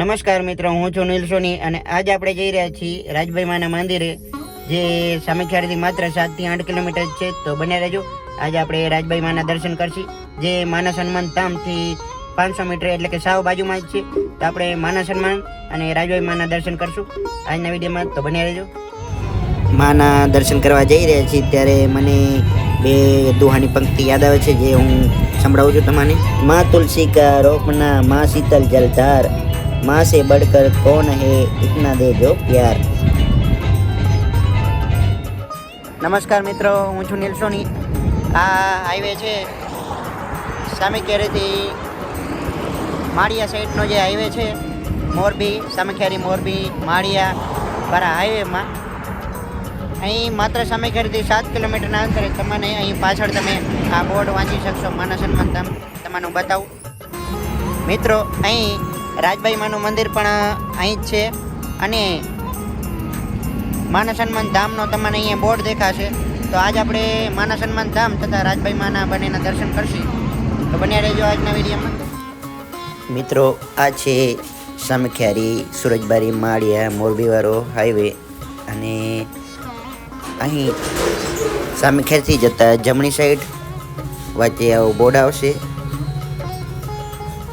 નમસ્કાર મિત્રો, હું છું નીલ સોની અને આજે આપણે જઈ રહ્યા છીએ રાજભાઈ માના મંદિરે, જે સામેખ્યારથી માત્ર સાતથી આઠ કિલોમીટર છે, તો બને રહેજો. આજે આપણે રાજભાઈ માના દર્શન કરશી, જે માના સન્માન ધામથી પાંચસો મીટર એટલે કે સાવ બાજુમાં જ છે. તો આપણે માના સન્માન અને રાજભાઈ માના દર્શન કરશું. આજના વિડીયોમાં તો બને રહેજો. માના દર્શન કરવા જઈ રહ્યા છીએ, ત્યારે મને બે દુહાની પંક્તિ યાદ આવે છે, જે હું સંભળાવું છું તમને. મા તુલસી કા રોપના, મા શીતલ જલધાર. माँ से बढ़कर कौन है इतना दे जो प्यार નમસ્કાર મિત્રો હું છું નીલ સોની આ હાઈવે છે સામેખેરીથી માળિયા સાઈડનો જે હાઈવે છે મોરબી સામેખેરી મોરબી માળિયા વાળા હાઈવેમાં અહીં માત્ર સામેખેરીથી સાત કિલોમીટરના અંતરે તમને અહીં પાછળ તમે આ બોર્ડ વાંચી શકશો માનવ સન્માન ધામ તમારું બતાવું મિત્રો અહીં રાજભાઈ માનું મંદિર પણ અહીં જ છે. અને માનસ હનુમાન ધામનો તમને અહીંયા બોર્ડ દેખાશે. તો આજ આપણે માનસ હનુમાન ધામ તથા રાજભાઈ માના બંનેના દર્શન કરશું. તો બન્યા રહેજો આજના વિડીયોમાં. મિત્રો, આ છે સામખ્યારી, સુરજબારી, માળિયા, મોરબીવાળો હાઈવે અને અહીં સામખ્યારથી જતા જમણી સાઈડ વચ્ચે આવું બોર્ડ આવશે.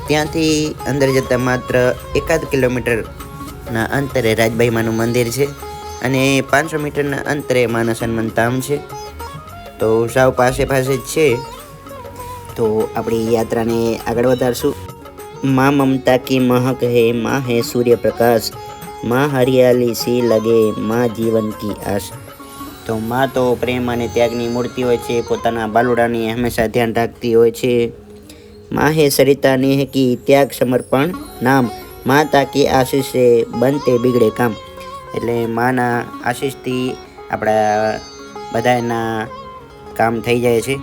ત્યાંથી અંદર જતાં માત્ર એકાદ કિલોમીટરના અંતરે રાજબાઈમાનું મંદિર છે અને પાંચસો મીટરના અંતરે માનસ હનુમાન ધામ છે. તો સાવ પાસે પાસે જ છે. તો આપણી યાત્રાને આગળ વધારશું. મા મમતા કી મહક હે મા હે સૂર્યપ્રકાશ, મા હરિયાલી સી લગે, મા જીવન કી આશ. તો મા તો પ્રેમ અને ત્યાગની મૂર્તિ હોય છે, પોતાના બાલુડાની હંમેશા ધ્યાન રાખતી હોય છે. માહે સરિતા નેહ કી ત્યાગ સમર્પણ નામ. મા તાકી આશીષે બનતે બિગડે કામ. એટલે માના આશીષથી આપણા બધાના કામ થઈ જાય છે.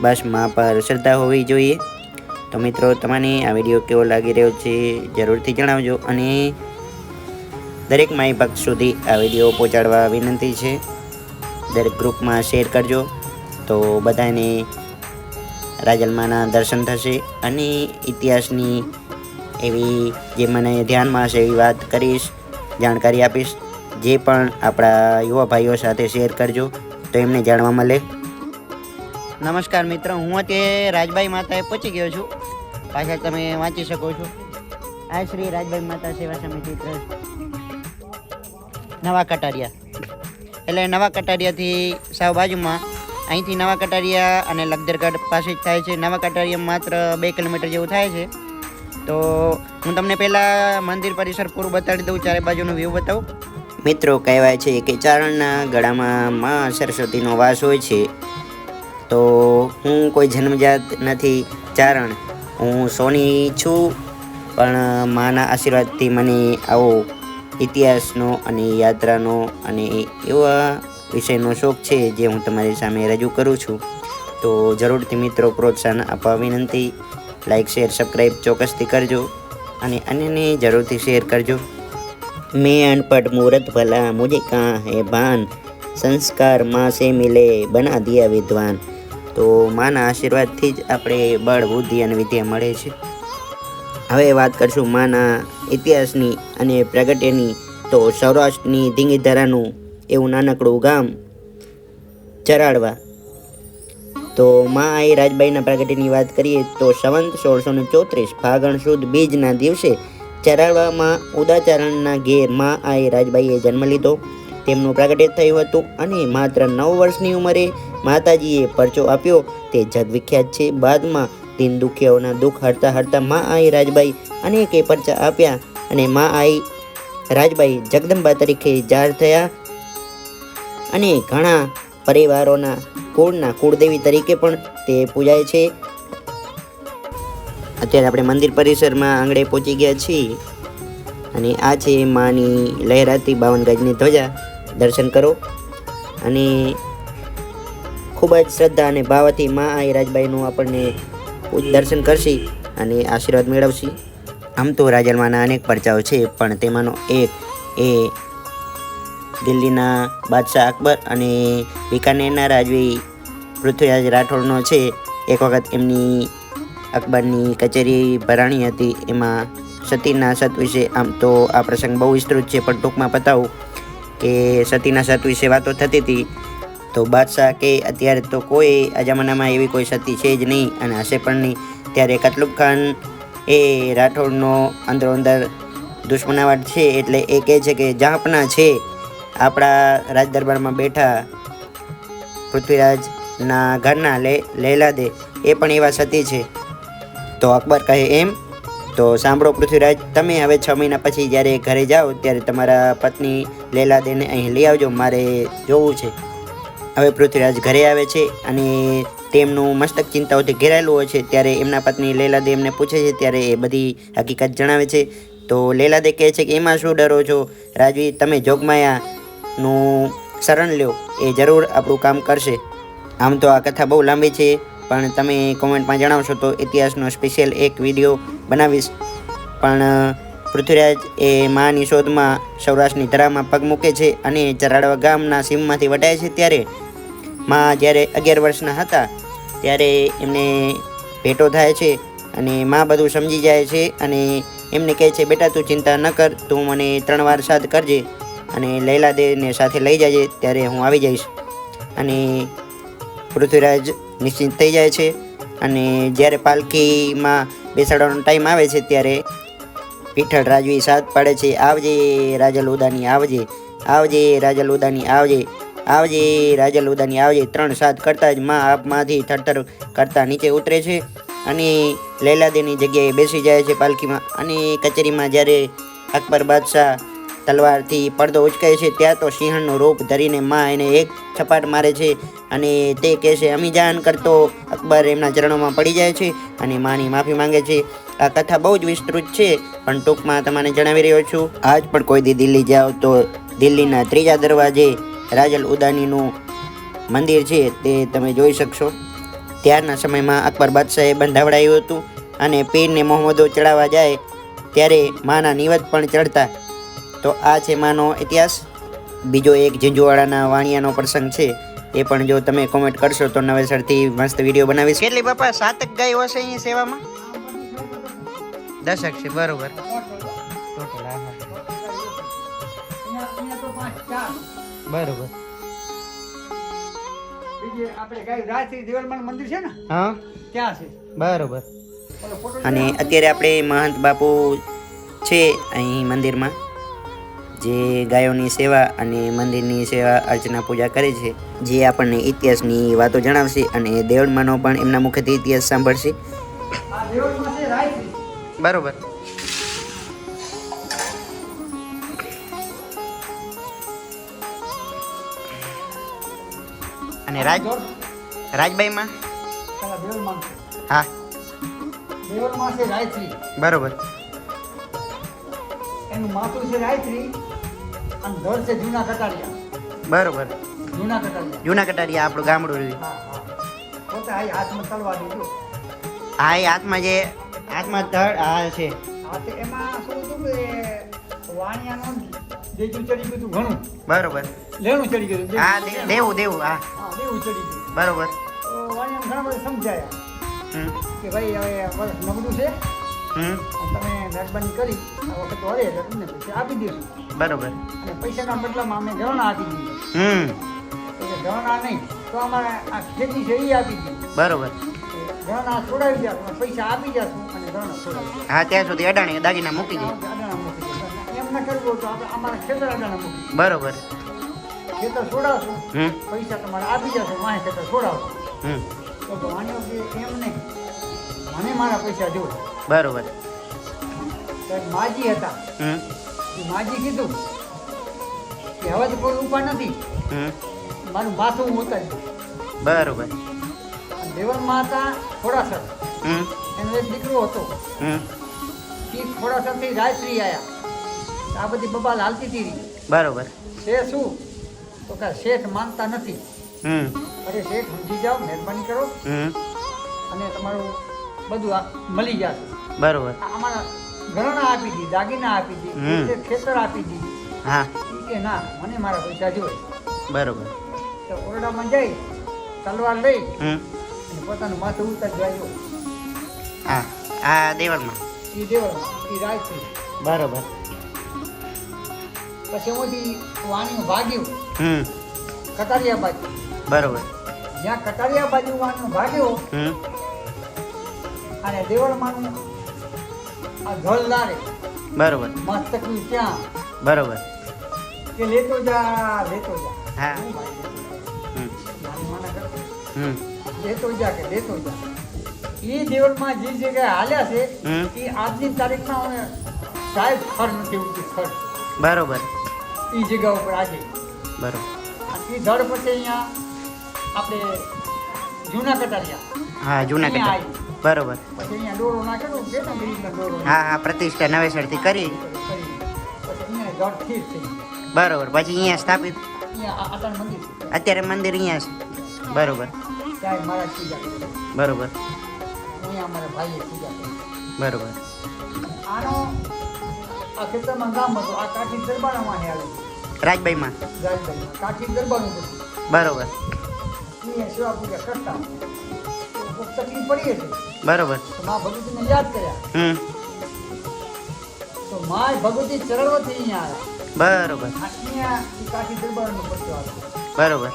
બસ મા પર શ્રદ્ધા હોવી જોઈએ. તો મિત્રો, તમને આ વીડિયો કેવો લાગી રહ્યો છે જરૂરથી જણાવજો અને દરેક માય ભક્ત સુધી આ વીડિયો પહોંચાડવા વિનંતી છે. દરેક ગ્રુપમાં શેર કરજો. તો બધાને રાજલમાના દર્શન થશે અને ઇતિહાસની એવી જે મને ધ્યાનમાં હશે એવી વાત કરીશ, જાણકારી આપીશ. જે પણ આપણા યુવા ભાઈઓ સાથે શેર કરજો, તો એમને જાણવા મળે. નમસ્કાર મિત્રો, હું અત્યારે રાજભાઈ માતાએ પહોંચી ગયો છું. પાછળ તમે વાંચી શકો છો. આ શ્રી રાજભાઈ માતા સેવા સમિતિ નવા કટારિયા. એટલે નવા કટારિયાથી સાવ બાજુમાં અહીંથી નવા કટારિયા અને લગદરગઢ પાસે જ થાય છે. નવા કટારિયા માત્ર બે કિલોમીટર જેવું થાય છે. તો હું તમને પહેલાં મંદિર પરિસર પૂરું બતાડી દઉં, ચારે બાજુનો વ્યૂ બતાવું. મિત્રો, કહેવાય છે કે ચારણના ગળામાં માં સરસ્વતીનો વાસ હોય છે. તો હું કોઈ જન્મજાત નથી ચારણ. હું સોની છું, પણ માના આશીર્વાદથી મને આવો ઇતિહાસનો અને યાત્રાનો અને એવા વિષયનો શોખ છે જે હું તમારી સામે રજૂ કરું છું. તો જરૂરથી મિત્રો પ્રોત્સાહન આપવા વિનંતી. લાઇક શેર સબસ્ક્રાઈબ ચોક્કસથી કરજો અને અન્યને જરૂરથી શેર કરજો. મેં અનપટ મુહૂર્ત ભલા મુજે કાં હે ભાન. સંસ્કારમાં સે મિલે બના દિયા વિદ્વાન. તો માના આશીર્વાદથી જ આપણે બળ, બુદ્ધિ અને વિદ્યા મળે છે. હવે વાત કરશું માના ઇતિહાસની અને પ્રગટ્યની તો સૌરાષ્ટ્રની ધીંગી ધીંગીધરાનું એવું નાનકડું ગામ ચરાડવા. તો માં આઈ રાજબાઈના પ્રગટ્યની વાત કરીએ તો સંવંત સોળસો ને ચોત્રીસ ફાગણ સુદ બીજના દિવસે ચરાડવામાં ઉદાચરણના ઘેરમાં આઈ રાજબાઈએ જન્મ લીધો. તેમનું પ્રાગટ્ય થયું હતું અને માત્ર નવ વર્ષની ઉંમરે માતાજીએ પરચો આપ્યો. તે જગવિખ્યાત છે. બાદમાં દિન દુખિયાઓના દુઃખ હરતા હરતા માં આઈ રાજબાઈ અનેકે પરચા આપ્યા અને માં આઈ રાજબાઈ જગદંબા તરીકે જાહેર થયા. અને ઘણા પરિવારોના કુળના કુળદેવી તરીકે પણ તે પૂજાય છે. અત્યારે આપણે મંદિર પરિસરમાં આંગળે પહોંચી ગયા છીએ. અને આ છે માની લહેરાતી બાવન ગજની ધ્વજા. દર્શન કરો. અને ખૂબ જ શ્રદ્ધા અને ભાવથી મા આઈ રાજબાઈનું આપણને દર્શન કરશી અને આશીર્વાદ મેળવશી. આમ તો રાજલમાના અનેક પરચાઓ છે, પણ તેમાંનો એક એ દિલ્હીના બાદશાહ અકબર અને બિકાનેરના રાજવી પૃથ્વીરાજ રાઠોડનો છે. એક વખત એમની અકબરની કચેરી ભરાણી હતી. એમાં સતીના સત વિશે આમ તો આ પ્રસંગ બહુ વિસ્તૃત છે, પણ ટૂંકમાં બતાવું કે સતીના સત વિશે વાતો થતી હતી. તો બાદશાહ કે અત્યારે તો કોઈ આ જમાનામાં એવી કોઈ સતી છે જ નહીં. અને હશે પણ નહીં. ત્યારે કતલુબ ખાન એ રાઠોડનો અંદરો અંદર દુશ્મનાવટ છે એટલે એ કહે છે કે જાપના છે. આપણા રાજ દરબારમાં બેઠા પૃથ્વીરાજના ઘરના લે લેલા દે એ પણ એવા સતી છે. તો અકબર કહે એમ, તો સાંભળો પૃથ્વીરાજ, તમે હવે છ મહિના પછી જ્યારે ઘરે જાઓ ત્યારે તમારા પત્ની લેલા દેને અહીં લઈ આવજો, મારે જોવું છે. હવે પૃથ્વીરાજ ઘરે આવે છે અને તેમનું મસ્તક ચિંતાઓથી ઘેરાયેલું હોય છે. ત્યારે એમના પત્ની લેલાદે એમને પૂછે છે, ત્યારે એ બધી હકીકત જણાવે છે. તો લેલાદે કહે છે કે, એમાં શું ડરો છો? રાજવી, તમે જોગમાયાનું શરણ લ્યો. એ જરૂર આપણું કામ કરશે. આમ તો આ કથા બહુ લાંબી છે, પણ તમે કોમેન્ટમાં જણાવશો તો ઇતિહાસનો સ્પેશિયલ એક વીડિયો બનાવીશ. પણ પૃથ્વીરાજ એ માની શોધમાં સૌરાષ્ટ્રની ધરામાં પગ મૂકે છે અને ચરાડવા ગામના સીમમાંથી વટાય છે ત્યારે? માં જ્યારે અગિયાર વર્ષના હતા, ત્યારે એમને ભેટો થાય છે અને માં બધું સમજી જાય છે અને એમને કહે છે, બેટા, તું ચિંતા ન કર, તું મને ત્રણ વાર સાદ કરજે. અને લૈલા દેને સાથે લઈ જાય ત્યારે હું આવી જઈશ. અને પૃથ્વીરાજ નિશ્ચિંત થઈ જાય છે અને જ્યારે પાલખીમાં બેસાડવાનો ટાઈમ આવે છે ત્યારે પીઠળ રાજવી સાથ પાડે છે, આવજે રાજલ ઉદાની આવજે આવજે રાજલ ઉદાની આવજે આવજે રાજલ ઉદાની આવજે. ત્રણ સાત કરતા જ માં આપમાંથી થરથર કરતા નીચે ઉતરે છે અને લૈલાદેની જગ્યાએ બેસી જાય છે પાલખીમાં. અને કચેરીમાં જ્યારે અકબર બાદશાહ તલવારથી પડદો ઉચકાય છે, ત્યાં તો સિંહણનું રૂપ ધરીને માં એને એક છપાટ મારે છે અને તે કહે છે, અમીજાન કરતો અકબર એમના ચરણોમાં પડી જાય છે અને માની માફી માંગે છે. આ કથા બહુ જ વિસ્તૃત છે, પણ ટૂંકમાં તમને જણાવી રહ્યો છું. આજ પણ કોઈ દી દિલ્હી જાઓ તો દિલ્હીના ત્રીજા દરવાજે રાજલ ઉદાનીનું મંદિર છે, તે તમે જોઈ શકશો. ત્યારના સમયમાં અકબર બાદશાહે બંધાવડાયું હતું અને પીરને મોહમ્મદો ચડાવવા જાય, ત્યારે માના નિવત પણ ચડતા તો આ છે માનો ઇતિહાસ. બીજો એક ઝીંઝુવાડાના વાણિયાનો પ્રસંગ છે એ પણ જો તમે કોમેન્ટ કરશો તો નવેસરથી મસ્ત વીડિયો બનાવીશ. કેટલી બાપા સાતક ગાયો હશે અહીં સેવામાં? દશક છે બરોબર. બરોબર. અને અત્યારે આપણે મહંત બાપુ છે અહીં મંદિરમાં. જે ગાયોની સેવા અને મંદિરની સેવા અર્ચના પૂજા કરે છે જે આપણને ઇતિહાસની વાતો જણાવશે અને દેવળમાંનો પણ એમના મુખેથી ઇતિહાસ સાંભળશે. બરોબર. અને રાજ રાજબાઈમાં હા. બરોબર. એનું માથું છે રાયત્રી અને ઘર છે જૂના કટારિયા. બરોબર. જૂના કટારિયા. જૂના કટારિયા આપણું ગામડું રહ્યું. પોતે આ હાથમાં તલવાર દીધું હા એ હાથમાં જે હાથમાં તળ હા છે. હા તે એમાં શું હતું કે વાણિયાનું દેજું ચડી ગયું ઘણું. બરોબર. લેણું ચડી ગયું હા દેવું દેવું હા. દેવું ચડી ગયું. બરોબર. તો ઘણા બધા સમજાયા કે ભાઈ હવે નબળું છે. તમે મહેરબાની કરી આ વખત વળે એટલે તમને પૈસા આપી દેશું બરોબર. અને પૈસાના બદલામાં અમે ગણના આપી દઈએ. હમ. એટલે ગણના નહીં તો અમારે આ ખેતી છે એ આપી દઈએ. બરોબર. ગણના છોડાવી દે પૈસા આપી જશું અને ગણના છોડાવી હા ત્યાં સુધી અડાણી દાગીના મૂકી દે. અડાણા મૂકી દે એમ ન કરવું તો આપણે અમારા ખેતર અડાણા મૂકી બરોબર. ખેતર છોડાવશું પૈસા તમારે આપી જશો મારે ખેતર છોડાવશું. હમ. તો ભણ્યો કે એમ નહીં મને મારા પૈસા જો બરોબર. માજી હતા. હમ. માજી કીધું કે હવે તો કોઈ ઉપાય નથી. હમ. મારું માથું હું ઉતારી બરોબર. અને દેવળમાં હતા થોડાસર હમ. એનો એક દીકરો હતો. હમ. એ થોડાસરથી રાયશ્રી આવ્યા આ બધી બબાલ હાલતી હતી. બરોબર. છે શું? તો કે શેઠ માનતા નથી. હમ. અરે શેઠ સમજી જાઓ મહેરબાની કરો. હમ. અને તમારું બધું મળી જશે. બરોબર. ઘરણ આપી દી દાગીના આપી દી. ખેતર- આપી દીધી હા. કે ના મને મારા પૈસા જોઈએ બરોબર. તો ઓરડામાં જઈ તલવાર લઈ અને પોતાનું માથું ઉતર જાય હા આ દેવળમાં. એ દેવળમાં એ રાજથી બરોબર. પછી એમાંથી વાણી ભાગ્યું હમ. કટારિયા બાજુ. બરોબર. જ્યાં કટારિયા બાજુ વાણી ભાગ્યો અને દેવળમાંનું આ ધોલદારે બરોબર. મસ્તકનું ત્યાં બરોબર. કે લેતો જા લેતો જા. હા. હું ભાઈ લેતો જા. હમ. નાની માના કરતો. હમ. લેતો જા કે લેતો જા. એ દેવળમાં જે જગ્યાએ હાલ્યા છે હમ. એ આજની તારીખમાં હવે સાહેબ ખર નથી ઉઠી ખર બરોબર. એ જગ્યા ઉપર આજે. બરોબર. અને એ ધડ પછી અહીંયા આપણે જૂના કટારિયા. હા જૂના અહીંયા કટા બરોબર. હા હા, પ્રતિષ્ઠા નવેસરથી કરી. બરોબર, પછી અહીંયા સ્થાપિત? અત્યારે મંદિર અહીંયા છે. બરોબર. બરોબર. બરોબર. રાજભાઈમાં? બરોબર. પડી હતી. બરોબર. તો મા ભગવતીને યાદ કર્યા? હમ. તો મા ભગવતી ચરણવતી અહીંયા આવ્યા. બરોબર. આ અહીંયા એ કાઠી દરબારનું પટ્ટો આવ્યો. બરોબર.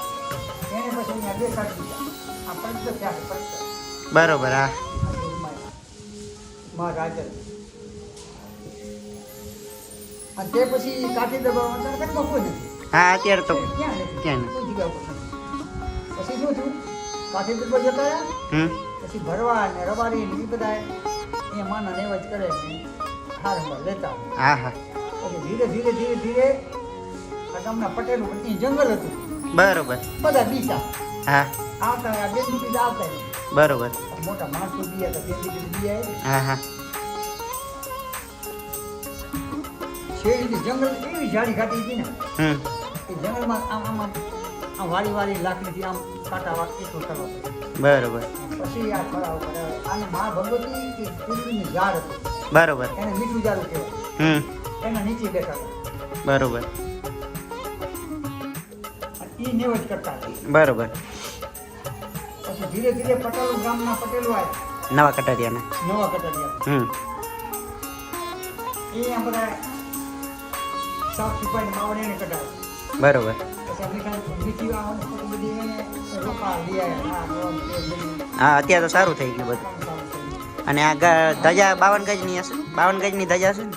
એને પછી અહીંયા બે કાઢી દીધા. આ પંચ થયા છે પંચ. બરોબર હા. આ દેવમાં મા રાજર અને તે પછી કાઠી દરબારમાં તરત જ કોઈ નથી હા અત્યારે તો ક્યાં નથી ક્યાં કોઈ જગ્યા ઉપર નથી. પછી શું થયું? કાઠી દરબાર જતા રહ્યા? હમ. પછી ભરવા ને રવારી ને એ બધા અહીંયા માના નેવજ કરે ને હારમાં લેતા હા હા. પછી ધીરે ધીરે ધીરે ધીરે આ ગામના પટેલો પછી જંગલ હતું. બરોબર. બધા બીજા. હા. આવતા આ બે દીકરી આવતા બરોબર. મોટા માણસો બીયા હતા બે દીકરી બીયા હા હા. શેરી જંગલ એવી ઝાડી ખાતી હતી ને. હમ. એ જંગલમાં આમ આમ આમ વાળી વાળી લાકડીથી આમ કાંટા વાટકી તો કરવો બરોબર. પછી આ ખરાબ કરે અને મા ભગવતી પીળીની ઝાડ હતું. બરોબર. એને મીઠું ઝાડ કહેવાય. હમ. એના નીચે બેઠા બરોબર. એ કરતા હતા. બરોબર. પછી ધીરે ધીરે પટેલો ગામના પટેલો આવ્યા. નવા કટારિયાના. નવા કટારિયા. હમ. એ આ બધા સાફ સફાઈ માવડે એને કટાવે બરોબર. હા અત્યારે તો સારું થઈ ગયું બધું. અને આ ધજા બાવન ગજની હશે? બાવન ગજની ધજા છે ને?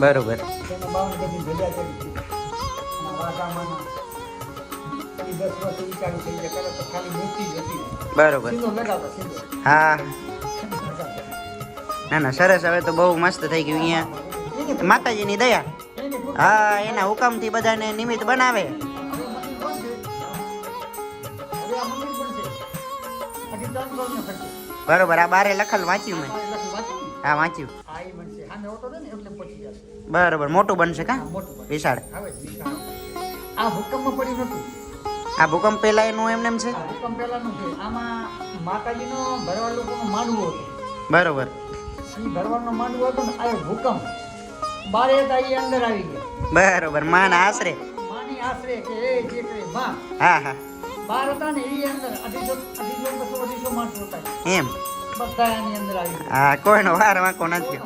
બરોબર. બરોબર. હા. ના ના સરસ હવે તો બહુ મસ્ત થઈ ગયું અહીંયા માતાજીની દયા હા એના હુકમથી બધાને નિમિત્ત બનાવે. બરોબર આ બારે લખલ વાંચ્યું મેં? હા વાંચ્યું. બરોબર મોટું બનશે કા. વિશાળ. આ હુકમમાં પડ્યું નતું આ ભૂકંપ પહેલા એનું એમ છે ભૂકંપ પહેલાનું છે આમાં માતાજીનો ભરવાડ લોકોનો માનવું હતું બરોબર એ ભરવાડનો માંડવો હતો ને આ ભૂકંપ બારે હતા એ અંદર આવી ગયા. બરોબર માન આશરે. માની આશરે કે એ જે માં. હા હા. બાર હતા ને એ અંદર અઢીસો અઢીસો બસો અઢીસો માણસો હતા એમ? બધા એની અંદર આવી ગયા. હા કોઈનો વાર વાંકો નથી.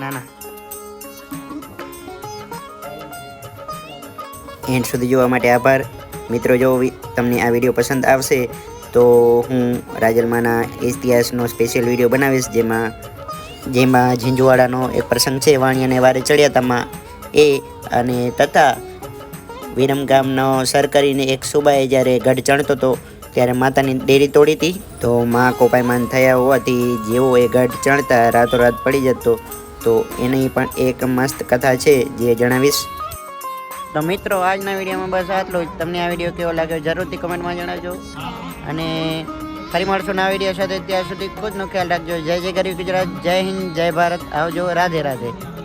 ના ના. એન્ડ સુધી જોવા માટે આભાર. મિત્રો જો તમને આ વીડિયો પસંદ આવશે તો હું રાજલમાના ઇતિહાસનો સ્પેશિયલ વીડિયો બનાવીશ, જેમાં જેમાં ઝીંઝુવાડાનો એક પ્રસંગ છે, વાણી અને વારે ચડિયાતામાં. એ અને તથા વિરમ ગામનો સર કરીને એક સુબાએ જ્યારે ગઢ ચણતો હતો ત્યારે માતાની ડેરી તોડી હતી. તો માં કોપાયમાન થયા હોવાથી જેવો એ ગઢ ચણતા રાતોરાત પડી જતો, તો એની પણ એક મસ્ત કથા છે, જે જણાવીશ. તો મિત્રો, આજના વિડીયોમાં બસ આટલું જ. તમને આ વીડિયો કેવો લાગ્યો જરૂરથી કમેન્ટમાં જણાવજો. અને ફરી મળશું નવા વીડિયો સાથે. ત્યાં સુધી ખુદનો ખ્યાલ રાખજો. જય જય ગરીબ ગુજરાત, જય હિન્દ, જય ભારત. આવજો. રાધે રાધે.